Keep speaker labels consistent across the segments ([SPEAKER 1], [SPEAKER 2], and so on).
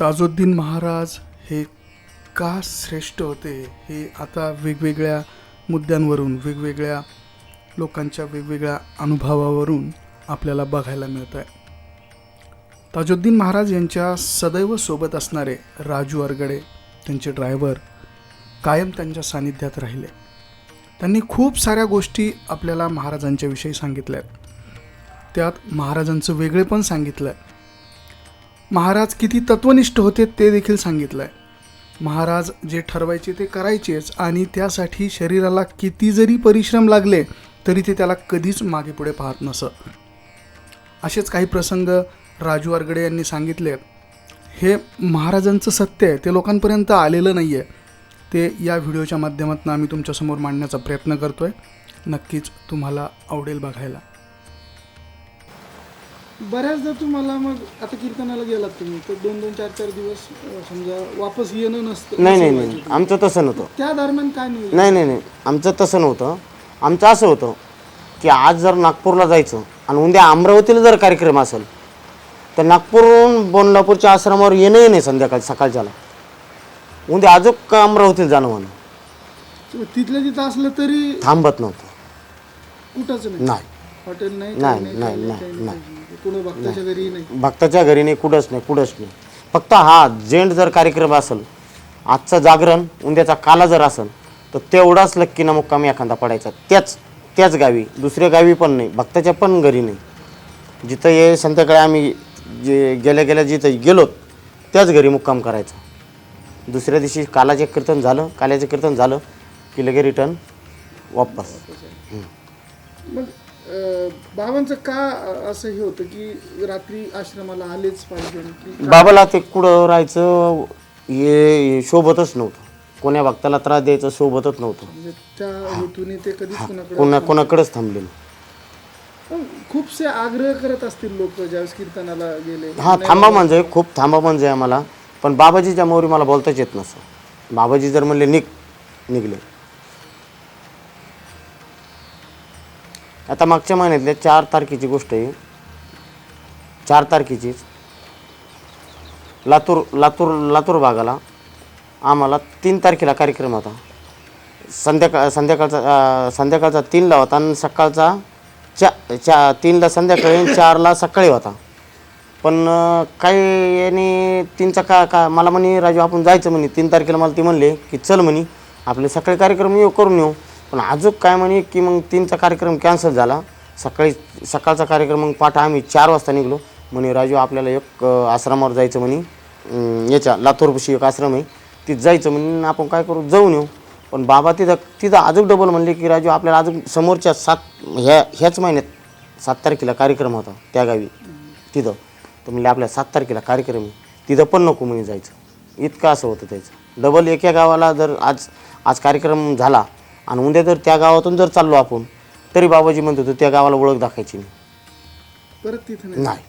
[SPEAKER 1] ताजुद्दीन महाराज हे का श्रेष्ठ होते हे आता वेगवेगळ्या मुद्द्यांवरून वेगवेगळ्या लोकांच्या वेगवेगळ्या अनुभवावरून आपल्याला बघायला मिळत आहे. ताजुद्दीन महाराज यांच्या सदैव सोबत असणारे राजू अरगडे त्यांचे ड्रायव्हर कायम त्यांच्या सानिध्यात राहिले. त्यांनी खूप साऱ्या गोष्टी आपल्याला महाराजांच्याविषयी सांगितल्या आहेत. त्यात महाराजांचं वेगळेपण सांगितलं आहे. महाराज किती तत्वनिष्ठ होते ते देखील सांगितलं आहे महाराज जे ठरवायचे ते करायचेच आणि त्यासाठी शरीराला किती जरी परिश्रम लागले तरी ते त्याला कधीच मागे पुढे पाहत नसत. असेच काही प्रसंग राजू आरगडे यांनी सांगितले. आहेत हे महाराजांचं सत्य आहे ते लोकांपर्यंत आलेलं नाही आहे ते या व्हिडिओच्या माध्यमातून आम्ही तुमच्यासमोर मांडण्याचा प्रयत्न करतो आहे नक्कीच तुम्हाला आवडेल बघायला. बऱ्याचदा तुम्हाला मग आता कीर्तनाला गेलात तुम्ही तर दोन दोन चार चार दिवस अं, समजा वापस येणं नसतं
[SPEAKER 2] नाही नाही नाही. आमचं तसं नव्हतं.
[SPEAKER 1] त्या दरम्यान काय नाही.
[SPEAKER 2] नाही नाही नाही. आमचं तसं नव्हतं. आमचं असं होतं की आज जर नागपूरला जायचं आणि उद्या अमरावतीला जर कार्यक्रम असेल तर नागपूरहून बोनलापूरच्या आश्रमावर येणंही नाही संध्याकाळी सकाळच्याला. उद्या अजून अमरावतीला जाणं म्हणून?
[SPEAKER 1] तिथल्या तिथं असलं तरी
[SPEAKER 2] थांबत नव्हतं.
[SPEAKER 1] कुठंच नाही.
[SPEAKER 2] नाही.
[SPEAKER 1] हॉटेल नाही
[SPEAKER 2] नाही,
[SPEAKER 1] काही
[SPEAKER 2] नाही,
[SPEAKER 1] काही
[SPEAKER 2] नाही,
[SPEAKER 1] काही कुणा भक्ताच्या घरी नाही.
[SPEAKER 2] भक्ताच्या घरी नाही कुठंच नाही कुठंच नाही. फक्त हा जेंट जर कार्यक्रम असेल आजचं जागरण उद्याचा काला जर असेल तर तेवढाच लक्कीना मुक्कामी एखादा पडायचा. त्याच त्याच गावी. दुसऱ्या गावी पण नाही भक्ताच्या पण घरी नाही. जिथं ये संध्याकाळी आम्ही जे गेल्या गेल्या जिथं गेलो त्याच घरी मुक्काम करायचा. दुसऱ्या दिवशी कालाचे कीर्तन झालं काल्याचे कीर्तन झालं की लगे रिटर्न वापस.
[SPEAKER 1] मग बाबांचं का असं हे होतं की रात्री आश्रमाला आलेच पाहिजे
[SPEAKER 2] बाबाला ते कुठं राहायचं हे शोभतच नव्हतं. कोण्या भक्ताला त्रास द्यायचं शोभतच नव्हतं.
[SPEAKER 1] म्हणजे त्या हेतूने ते कधीच कुणाकडे
[SPEAKER 2] कोणा कोणाकडेच थांबले नाही.
[SPEAKER 1] खूपसे आग्रह करत असतील लोक ज्यावेळेस कीर्तनाला गेले.
[SPEAKER 2] हा थांबा म्हणजे खूप थांबा म्हणजे आम्हाला. पण बाबाजीच्या मोरी मला बोलताच येत नसं बाबाजी जर म्हणले निघ निघले. आता मागच्या महिन्यातल्या चार तारखेची गोष्ट आहे. चार तारखेचीच. लातूर लातूर लातूर भागाला आम्हाला तीन तारखेला कार्यक्रम होता. संध्याकाळ संध्याकाळचा संध्याकाळचा तीनला होता आणि सकाळचा चा चा तीनला संध्याकाळी चारला सकाळी होता. पण काही याने तीनचा का का मला म्हणे राजू आपण जायचं म्हणे. तीन तारखेला मला ती म्हणले की चल म्हणे आपले सकाळी कार्यक्रम येऊ करून येऊ. पण अजून काय म्हणे की मग तीनचा कार्यक्रम कॅन्सल झाला. सकाळी सकाळचा कार्यक्रम मग पाठ आम्ही चार वाजता निघलो. म्हणे राजू आपल्याला एक आश्रमावर जायचं म्हणे. याच्या लातूरपाशी एक आश्रम आहे. तिथं जायचं म्हणे. आपण काय करू? जाऊन येऊ. पण बाबा तिथं तिथं अजून डबल म्हणले की राजू आपल्याला अजून समोरच्या सात ह्या ह्याच महिन्यात सात तारखेला कार्यक्रम होता त्या गावी. तिथं. तर म्हणले आपल्या सात तारखेला कार्यक्रम आहे. तिथं पण नको म्हणे जायचं. इतकं असं होतं त्याचं. डबल एका गावाला जर आज आज कार्यक्रम झाला आणि उद्या जर त्या गावातून जर चाललो आपण तरी बाबाजी म्हणत होते त्या गावाला ओळख दाखायची नाही.
[SPEAKER 1] परत तिथे नाही?
[SPEAKER 2] नाही.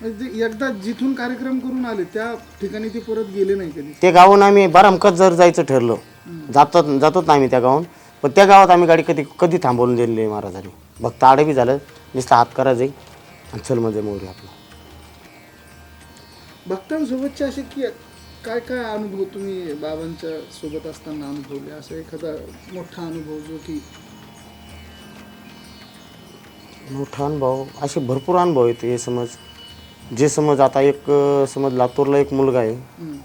[SPEAKER 1] म्हणजे ते एकदा जिथून कार्यक्रम करून आले त्या ठिकाणी ते परत गेले नाही कधी?
[SPEAKER 2] ते गावून आम्ही बारामकत जर जायचं ठरलं जातात जातोच ना आम्ही त्या गावून पण त्या गावात आम्ही गाडी कधी कधी थांबवून दिलेली आहे महाराजांनी. भक्त आडवी झालं नुसतं हात करा जाई आणि चल म्हणजे मोरी आपलं.
[SPEAKER 1] भक्तांसोबतचे असे की काय काय अनुभव तुम्ही बाबांच्या सोबत असताना अनुभवले? असं एखादा मोठा अनुभव जो की
[SPEAKER 2] मोठा अनुभव? असे भरपूर अनुभव आहेत. हे समज जे समज आता एक अं, समज लातूरला एक मुलगा आहे.
[SPEAKER 1] हम्म,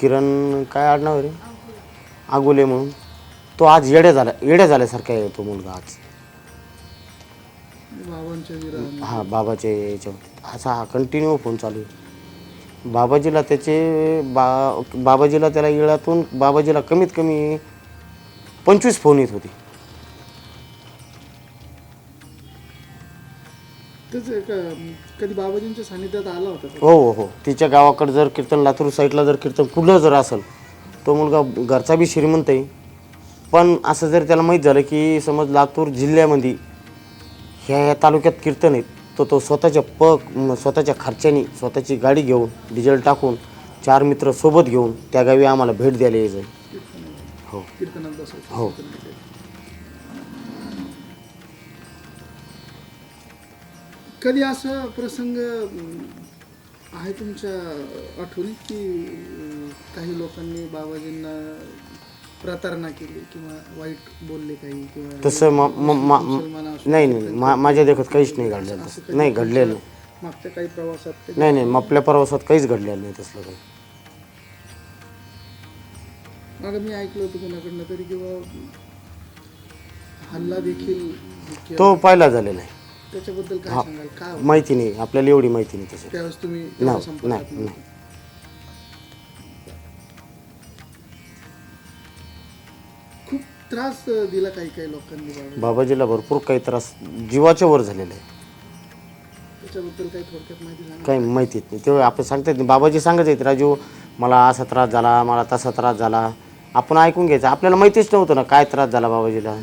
[SPEAKER 2] किरण काय आडनाव आहे रे? आगोले म्हणून. तो आज येड्या झाला येड्या झाल्यासारखा आहे तो मुलगा आज.
[SPEAKER 1] बाबांच्या
[SPEAKER 2] हा बाबाच्या याच्यावर असा हा कंटिन्यू फोन चालू आहे. बाबाजीला त्याचे बा बाबाजीला त्याला येळातून बाबाजीला कमीत कमी पंचवीस फोन येत होते.
[SPEAKER 1] कधी बाबाजींच्या सानिध्यात आला होता?
[SPEAKER 2] हो हो हो. तिच्या गावाकडे जर कीर्तन लातूर साईडला जर कीर्तन कुठलं जर असेल तो मुलगा घरचा बी श्रीमंत आहे. पण असं जर त्याला माहीत झालं की समज लातूर जिल्ह्यामध्ये ह्या ह्या तालुक्यात कीर्तन आहेत तर तो स्वतःच्या प म- स्वतःच्या खर्चाने स्वतःची गाडी घेऊन डिझेल टाकून चार मित्र सोबत घेऊन त्या गावी आम्हाला भेट द्यायला यायचं. हो. हो.
[SPEAKER 1] कधी असं प्रसंग आहे तुमच्या आठवणीत की काही लोकांनी बाबाजींना प्रतारणा केली किंवा वाईट बोलले काही किंवा
[SPEAKER 2] तसं नाही नाही मा- माझ्या देखत काहीच नाही घडलेलं तसं. नाही घडलेलं नाही.
[SPEAKER 1] मागच्या काही प्रवासात
[SPEAKER 2] नाही नाही आपल्या प्रवासात काहीच घडलेलं नाही तसलं काही
[SPEAKER 1] मागं मी ऐकलं होतं कोणाकडनं तरी किंवा हल्ला देखील केला.
[SPEAKER 2] तो पहिला झालेला आहे
[SPEAKER 1] त्याच्याबद्दल काय सांगाल काय होतं?
[SPEAKER 2] माहिती नाही आपल्याला एवढी माहिती नाही
[SPEAKER 1] त्यावेळेस तुम्ही
[SPEAKER 2] नाही
[SPEAKER 1] संपर्कात
[SPEAKER 2] नाही
[SPEAKER 1] नव्हते.
[SPEAKER 2] नाही
[SPEAKER 1] त्रास दिला काही काही लोकांनी बाबा
[SPEAKER 2] बाबाजीला भरपूर काही त्रास जीवाच्या वर झालेला आहे.
[SPEAKER 1] त्याच्याबद्दल काही थोडक्यात माहिती सांगा
[SPEAKER 2] काही माहितीच नाही. तेव्हा आपण सांगतात नाही. बाबाजी सांगत आहेत राजू मला असा त्रास झाला मला तसा त्रास झाला. आपण ऐकून घ्यायचं. आपल्याला माहितीच नव्हतं ना काय त्रास झाला बाबाजीला.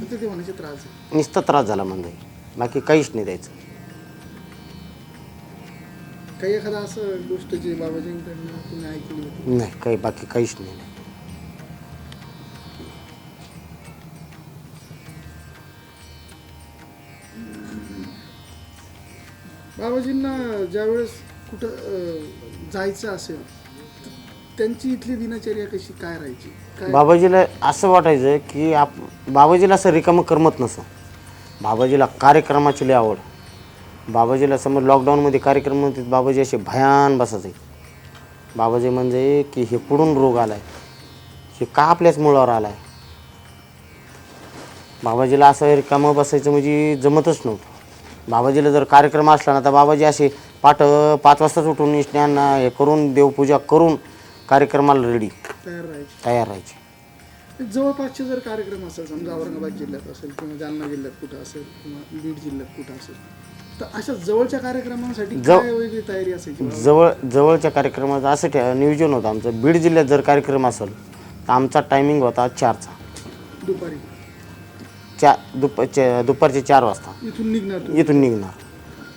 [SPEAKER 1] फक्त ते म्हणायचे त्रास आहे.
[SPEAKER 2] नुसता त्रास झाला म्हणजे बाकी काहीच नाही द्यायचं.
[SPEAKER 1] काही एखादा असं गोष्ट जी बाबाजींकडनं तुम्ही ऐकली होती?
[SPEAKER 2] नाही काही बाकी काहीच नाही.
[SPEAKER 1] बाबाजींना ज्यावेळेस कुठं जायचं असेल त्यांची इथली दिनचर्या कशी काय राहायची? काय
[SPEAKER 2] बाबाजीला असं वाटायचं की आप बाबाजीला असं रिकामं करमत नसं. बाबाजीला कार्यक्रमाची लय आवड. बाबाजीला समज लॉकडाऊनमध्ये कार्यक्रम होते बाबाजी असे भयान बसायचे बाबाजी म्हणजे की हे पुढून रोग आलाय. हे का आपल्याच मुळावर आलाय? बाबाजीला असं रिकामं बसायचं म्हणजे जमतच नव्हतं. बाबाजीला जर कार्यक्रम असला ना तर बाबाजी असे पाठ पाच वाजताच उठून स्नान हे करून देवपूजा करून कार्यक्रमाला रेडी
[SPEAKER 1] तयार राहायची.
[SPEAKER 2] तयार राहायचे.
[SPEAKER 1] जवळपासचे जर कार्यक्रम असेल समजा औरंगाबाद जिल्ह्यात असेल किंवा जालना जिल्ह्यात कुठं असेल किंवा बीड जिल्ह्यात कुठं असेल तर अशा जवळच्या कार्यक्रमांसाठी
[SPEAKER 2] जव-
[SPEAKER 1] काय वेगळी तयारी असायची? बाबा?
[SPEAKER 2] जवळ जवळच्या कार्यक्रमाचं असं ठे नियोजन होतं आमचं. बीड जिल्ह्यात जर कार्यक्रम असेल तर आमचा टायमिंग होता चारचा.
[SPEAKER 1] दुपारी.
[SPEAKER 2] चा दुप चा- दुपारचे चार वाजता.
[SPEAKER 1] इथून निघणार.
[SPEAKER 2] इथून निघणार.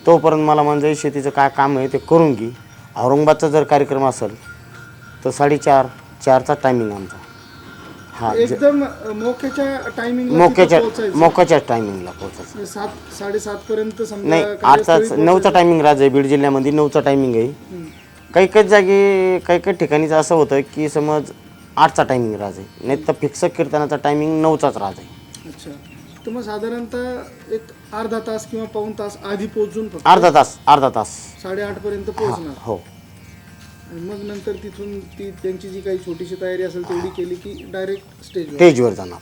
[SPEAKER 2] तोपर्यंत मला म्हणजे शेतीचं काय काम आहे ते करून घे. औरंगाबादचा जर कार्यक्रम असेल तर साडेचार चारचा टायमिंग आमचा. हा ज-
[SPEAKER 1] एकदम अं, मोक्याच्या टायमिंग
[SPEAKER 2] मोक्याच्या मोक्याच्या टायमिंगला पोहोचायचं.
[SPEAKER 1] सात साडेसात पर्यंत समजा
[SPEAKER 2] नाही
[SPEAKER 1] कार्यस्थळी
[SPEAKER 2] आजचाच नऊचा टायमिंग राज आहे बीड जिल्ह्यामध्ये नऊचा टायमिंग आहे.
[SPEAKER 1] हम्म.
[SPEAKER 2] काही काही जागी काही काही ठिकाणीच असं होतं की समज आठचा टायमिंग राज आहे. नाही तर फिक्स कीर्तनाचा टायमिंग नऊचाच राज आहे.
[SPEAKER 1] अच्छा. तर मग साधारणतः एक अर्धा तास किंवा पाऊण तास आधी पोहोचून फक्त
[SPEAKER 2] अर्धा तास अर्धा तास.
[SPEAKER 1] साडेआठ पर्यंत पोहोचणार.
[SPEAKER 2] हो
[SPEAKER 1] आणि मग नंतर तिथून ती त्यांची जी काही छोटीशी तयारी असेल तेवढी केली की डायरेक्ट स्टेजवर
[SPEAKER 2] स्टेजवर जाणार.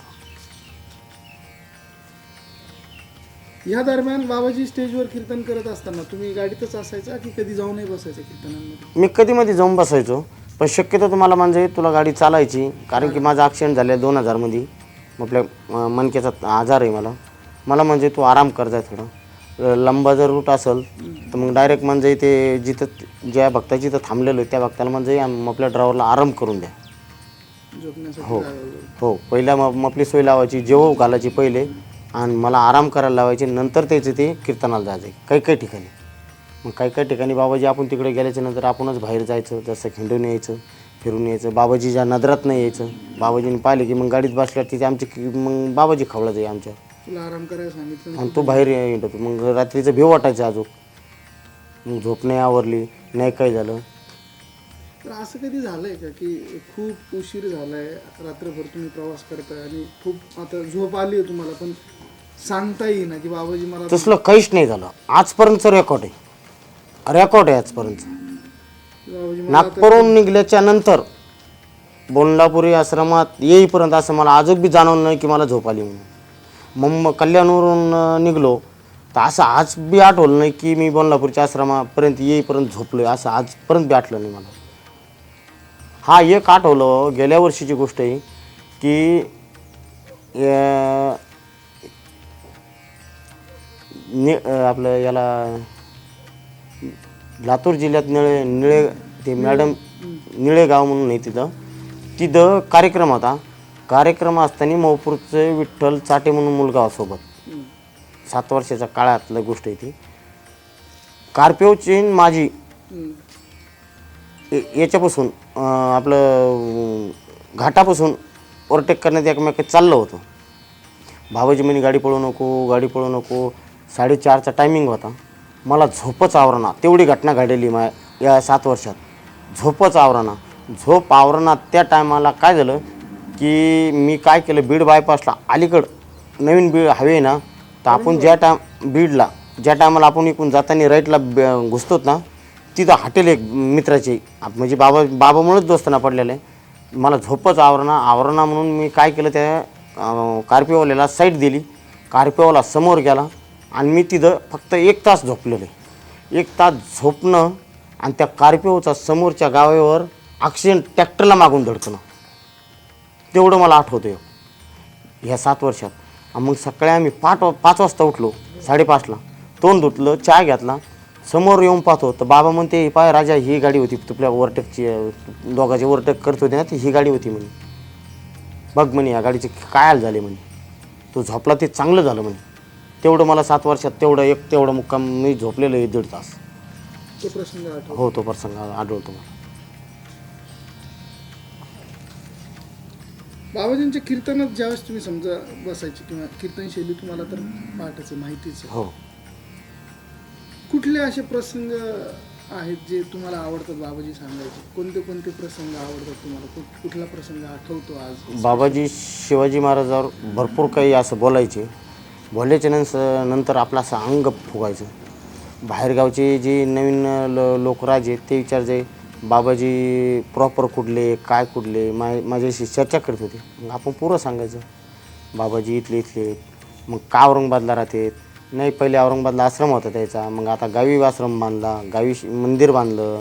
[SPEAKER 1] ह्या दरम्यान बाबाजी स्टेजवर कीर्तन करत असताना तुम्ही गाडीतच असायचा की कधी जाऊनही बसायचं कीर्तनांमध्ये?
[SPEAKER 2] मी कधी मध्ये जाऊन बसायचो पण शक्यतो तुम्हाला म्हणजे तुला गाडी चालायची कारण की माझा ॲक्सिडेंट झाला दोन हजारमध्ये अं, मणक्याचा आजार आहे मला. मला म्हणजे तू आराम कर जाय थोडं. लंबा जर रूट असेल तर मग डायरेक्ट म्हणजे ते जिथं ज्या भक्ताची जिथं थांबलेलो आहे त्या भक्ताला म्हणजे आपल्या ड्रायव्हरला आराम करून द्या. हो. हो पहिला मग आपली सोय लावायची जेवू घालायची पहिले आणि मला आराम करायला लावायचे नंतर त्याचे ते कीर्तनाला जायचे काही काही ठिकाणी. मग काही काही ठिकाणी बाबाजी आपण तिकडे गेल्याच्यानंतर आपणच बाहेर जायचं जसं खिंडून यायचं. फिरून यायचं. बाबाजीच्या नजरात नाही यायचं. बाबाजीने पाहिले की मग गाडीत बसल्यावर तिथे आमची की- मग बाबाजी खवळा जाई आमच्या.
[SPEAKER 1] तुला आराम करायला सांगितलं.
[SPEAKER 2] आणि तो बाहेर येत होतो मग रात्रीचं भेव वाटायचं अजून मग झोप नाही आवरली नाही काय झालं.
[SPEAKER 1] तर असं कधी झालंय का की खूप उशीर झालाय रात्रभर तुम्ही प्रवास करताय आणि खूप आता झोप आली आहे तुम्हाला पण सांगता येईना की बाबाजी मला
[SPEAKER 2] तसलं काहीच नाही झालं. आजपर्यंतचं रेकॉर्ड आहे. रेकॉर्ड आहे आजपर्यंत नागपूरहून निघल्याच्या नंतर बोंडलापुरी आश्रमात येईपर्यंत असं मला अजून बी जाणवलं नाही की मला झोप आली म्हणून. मग कल्याणवरून निघलो तर असं आज बी आठवलं नाही की मी बोंडलापूरच्या आश्रमापर्यंत येईपर्यंत झोपलोय असं आजपर्यंत बी आठलं नाही मला. हा एक आठवलं गेल्या वर्षीची गोष्ट आहे की नि आपलं याला लातूर जिल्ह्यात निळे निळे ते मॅडम निळे गाव म्हणून आहे तिथं. तिथं कार्यक्रम होता. कार्यक्रम असताना मौपूरचं विठ्ठल चाटे म्हणून मुलगा सोबत. सात वर्षाच्या काळातलं गोष्ट आहे ती. कार्पिओची माझी. ए- याच्यापासून आपलं घाटापासून ओव्हरटेक करण्यात एकमेकात चाललं होतं. भावाजी म्हणे गाडी पळू नको गाडी पळू नको. साडेचारचा टायमिंग होता. मला झोपच आवरणा तेवढी घटना घडलेली मा या सात वर्षात. झोपच आवरणा झोप आवरणा त्या टायमाला काय झालं की मी काय केलं बीड बायपासला अलीकडं नवीन बीड हवे ना तर आपण ज्या टायम बीडला ज्या टायमाला आपण इकडून जाताना राईटला ब- घुसतोत ना तिथं हॉटेल एक मित्राचे आप- म्हणजे बाबा बाबामुळेच दोस्ताना पडलेलं आहे. मला झोपच आवरणा आवरणा म्हणून मी काय केलं त्या कार्पिओवाल्याला साईड दिली. कार्पिओवाला समोर गेला आणि मी तिथं फक्त एक तास झोपलेलं आहे. एक तास झोपणं आणि त्या कार्पिओचा समोरच्या गावावर ॲक्सिडेंट ट्रॅक्टरला मागून धडकणं तेवढं मला आठवतं ह्या सात वर्षात. मग सकाळी आम्ही पाच पाच वाजता उठलो साडेपाचला. तोंड धुतलं चहा घेतला. समोर येऊन पाहतो तर बाबा म्हणते पाय राजा ही गाडी होती. तुपल्या ओव्हरटेकची अं, दोघाची ओव्हरटेक करत होते ना ती ही गाडी होती म्हणे. बघ म्हणे या गाडीचे काय हाल झाले म्हणे. तो झोपला ते चांगलं झालं म्हणे. तेवढं मला सात वर्षात तेवढं एक तेवढं मुक्काम मी झोपलेलं आहे दीड तास.
[SPEAKER 1] तो प्रसंग आठवतो
[SPEAKER 2] हो तो प्रसंग आढळतो मला.
[SPEAKER 1] बाबाजींच्या कीर्तनात ज्यावेळेस तुम्ही समजा बसायची किंवा कीर्तन शैली तुम्हाला तर पाठायचं माहितीच आहे.
[SPEAKER 2] हो.
[SPEAKER 1] कुठले असे प्रसंग आहेत जे तुम्हाला आवडतात बाबाजी सांगायचे? कोणते कोणते प्रसंग आवडतात तुम्हाला? कुठ- कुठला प्रसंग आठवतो आज?
[SPEAKER 2] बाबाजी शिवाजी महाराजावर भरपूर काही असं बोलायचे. बोलल्याच्या नंतर नंतर आपलं असं अंग फुगायचं. बाहेरगावचे जे नवीन ल लोक राजे ते विचारजे बाबाजी प्रॉपर कुठले? काय कुठले? मा माझ्याशी चर्चा करत होते. मग आपण पुरं सांगायचं बाबाजी इथले इथले मग का औरंगाबादला राहते? नाही पहिले औरंगाबादला आश्रम होता त्याचा. मग आता गावी आश्रम बांधला गावी मंदिर बांधलं